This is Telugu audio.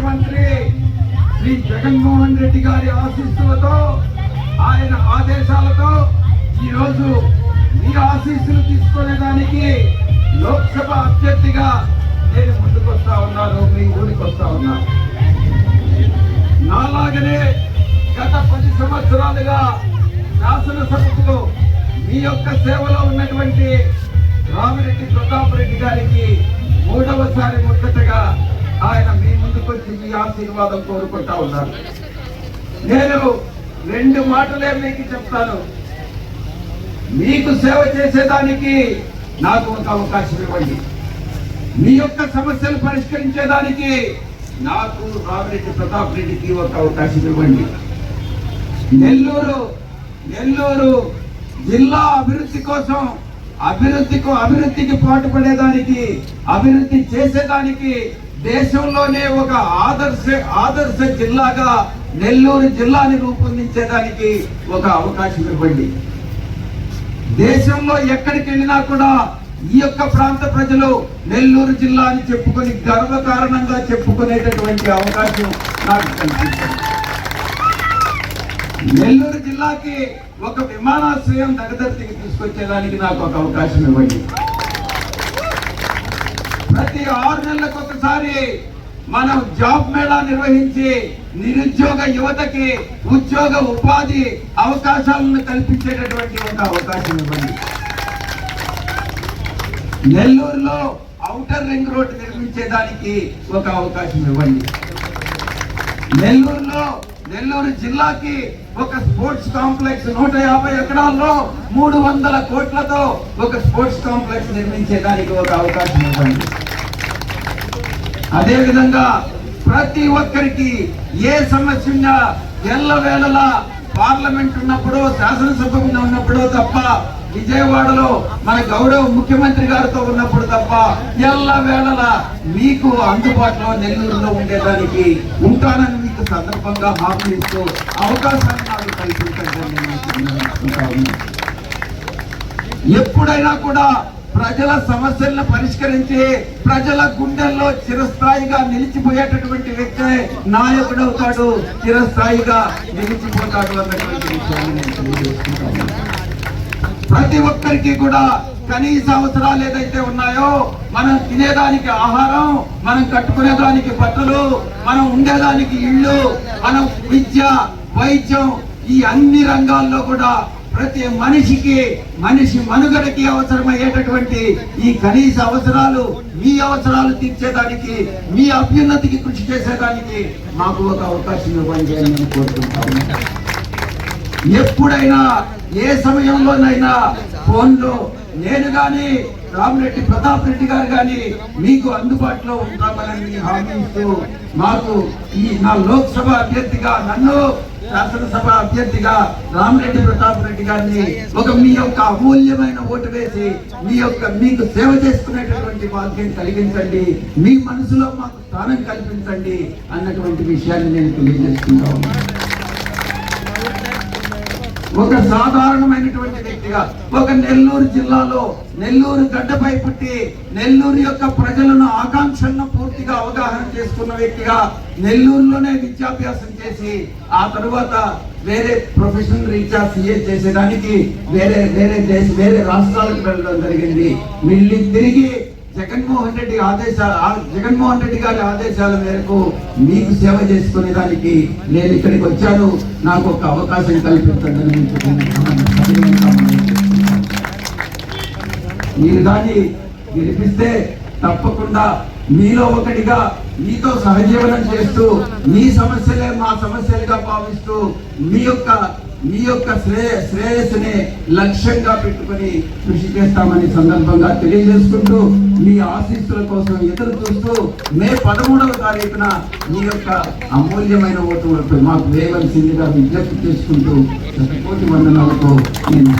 ముఖ్యమంత్రి శ్రీ జగన్మోహన్ రెడ్డి గారి ఆశీస్సులతో ఆయన ఆదేశాలతో ఈరోజు మీ ఆశీస్సులు తీసుకునేదానికి లోక్సభ అభ్యర్థిగా నేను ముందుకు వస్తా ఉన్నాను మీ ఊరికి వస్తా ఉన్నాను నాలాగనే గత పది సంవత్సరాలుగా శాసనసభకు మీ యొక్క సేవలో ఉన్నటువంటి రామిరెడ్డి ప్రతాప్ రెడ్డి గారికి మూడవసారి ముచ్చటగా ఆయన మీ ముందుకు వచ్చి మీ ఆశీర్వాదం కోరుకుంటా ఉన్నారు నేను రెండు మాటలే మీకు చెప్తాను. మీకు సేవ చేసేదానికి నాకు ఒక అవకాశం ఇవ్వండి. మీ యొక్క సమస్యలు పరిష్కరించేదానికి నాకు రామిరెడ్డి ప్రతాప్ రెడ్డికి ఒక అవకాశం ఇవ్వండి. నెల్లూరు నెల్లూరు జిల్లా అభివృద్ధి కోసం అభివృద్ధికి అభివృద్ధికి పాటుపడేదానికి అభివృద్ధి చేసేదానికి దేశంలోనే ఒక ఆదర్శ ఆదర్శ జిల్లాగా నెల్లూరు జిల్లాని రూపొందించేదానికి ఒక అవకాశం ఇవ్వండి. దేశంలో ఎక్కడికి వెళ్ళినా కూడా ఈ యొక్క ప్రాంత ప్రజలు నెల్లూరు జిల్లా అని చెప్పుకొని గర్వకారణంగా చెప్పుకునేటటువంటి అవకాశం నాకు కనిపిస్తుంది నెల్లూరు జిల్లాకి ఒక విమానాశ్రయం దగ్గరికి తీసుకొచ్చేదానికి నాకు ఒక అవకాశం ఇవ్వండి. ప్రతి ఆరు నెలలకు ఒకసారి మనం జాబ్ మేళా నిర్వహించి నిరుద్యోగ యువతకి ఉద్యోగ ఉపాధి అవకాశాలను కల్పించేటటువంటి ఒక అవకాశం ఇవ్వండి. నెల్లూరులో ఔటర్ రింగ్ రోడ్ నిర్మించేదానికి ఒక అవకాశం ఇవ్వండి. నెల్లూరులో నెల్లూరు జిల్లాకి ఒక స్పోర్ట్స్ కాంప్లెక్స్ నూట యాభై ఎకరాల్లో మూడు వందల కోట్లతో ఒక స్పోర్ట్స్ కాంప్లెక్స్ నిర్మించేదానికి ఒక అవకాశం ఇవ్వండి. అదే విధంగా ప్రతి ఒక్కరికి ఏ సమస్య ఉన్నా ఎల్లవేళలా పార్లమెంట్ ఉన్నప్పుడు శాసనసభ ఉన్నప్పుడు తప్ప విజయవాడలో మన గౌరవ ముఖ్యమంత్రి గారితో ఉన్నప్పుడు తప్ప ఎల్ల వేళలా మీకు అందుబాటులో నెల్లూరులో ఉండేదానికి ఉంటానని మీకు సందర్భంగా హామీ ఇస్తూ అవకాశాన్ని నాకు కల్పించండి ఎప్పుడైనా కూడా ప్రజల సమస్యలను పరిష్కరించి ప్రజల గుండెల్లో చిరస్థాయిగా నిలిచిపోయేటటువంటి వ్యక్తే నాయకుడు అవుతాడు. చిరస్థాయిగా నిలిచిపోతాడు అన్నటువంటి విషయాన్ని నేను తెలియజేసుకుంటాను. ప్రతి ఒక్కరికి కూడా కనీస అవసరాలు ఏదైతే ఉన్నాయో మనం తినేదానికి ఆహారం మనం కట్టుకునేదానికి బట్టలు మనం ఉండేదానికి ఇళ్ళు మనం విద్య వైద్యం ఈ అన్ని రంగాల్లో కూడా ప్రతి మనిషికి మనిషి మనుగడకి అవసరమయ్యేటటువంటి ఈ కనీస అవసరాలు మీ అవసరాలు తీర్చేదానికి మీ అభ్యున్నతికి కృషి చేసేదానికి మాకు ఒక అవకాశం ఇవ్వండి అని నేను కోరుకుంటాను ఎప్పుడైనా ఏ సమయంలోనైనా ఫోన్లో నేను కానీ రామిరెడ్డి ప్రతాప్ రెడ్డి గారు కానీ మీకు అందుబాటులో ఉంటామని హామీ ఇస్తూ మాకు ఈ నా లోక్సభ అభ్యర్థిగా నన్ను శాసనసభ అభ్యర్థిగా రామిరెడ్డి ప్రతాప్ రెడ్డి గారిని ఒక మీ యొక్క అమూల్యమైన ఓటు వేసి మీ యొక్క మీకు సేవ చేసుకునేటటువంటి భాగ్యం కలిగించండి మీ మనసులో మాకు స్థానం కల్పించండి అన్నటువంటి విషయాన్ని నేను తెలియజేస్తున్నాను. ఒక సాధారణమైనటువంటి వ్యక్తిగా ఒక నెల్లూరు జిల్లాలో నెల్లూరు గడ్డపై పుట్టి నెల్లూరు యొక్క ప్రజలను ఆకాంక్షలను పూర్తిగా అవగాహన చేసుకున్న వ్యక్తిగా నెల్లూరులోనే విద్యాభ్యాసం చేసి ఆ తరువాత వేరే ప్రొఫెషనల్ రీత్యా సిఏ చేసేదానికి వేరే వేరే దేశ వేరే రాష్ట్రాలకు వెళ్ళడం జరిగింది. మళ్ళీ తిరిగి జగన్మోహన్ రెడ్డి ఆదేశాల జగన్మోహన్ రెడ్డి గారి ఆదేశాల మేరకు మీకు సేవ చేసుకునే దానికి నేను ఇక్కడికి వచ్చాను. నాకు ఒక అవకాశం కల్పించండి మీరు దాన్ని గెలిపిస్తే తప్పకుండా మీలో ఒకటిగా మీతో సహజీవనం చేస్తూ మీ సమస్యలే మా సమస్యలుగా భావిస్తూ మీ యొక్క నీ యొక్క శ్రేయ శ్రేయస్సుని లక్ష్యంగా పెట్టుకొని కృషి చేస్తామని సందర్భంగా తెలియజేసుకుంటూ మీ ఆశీస్సుల కోసం ఎదురు చూస్తూ మే పదమూడవ తారీఖున మీ యొక్క అమూల్యమైన ఓటు మాకు వేయవలసిందిగా విజ్ఞప్తి చేసుకుంటూ కోటి వందనాలతో నేను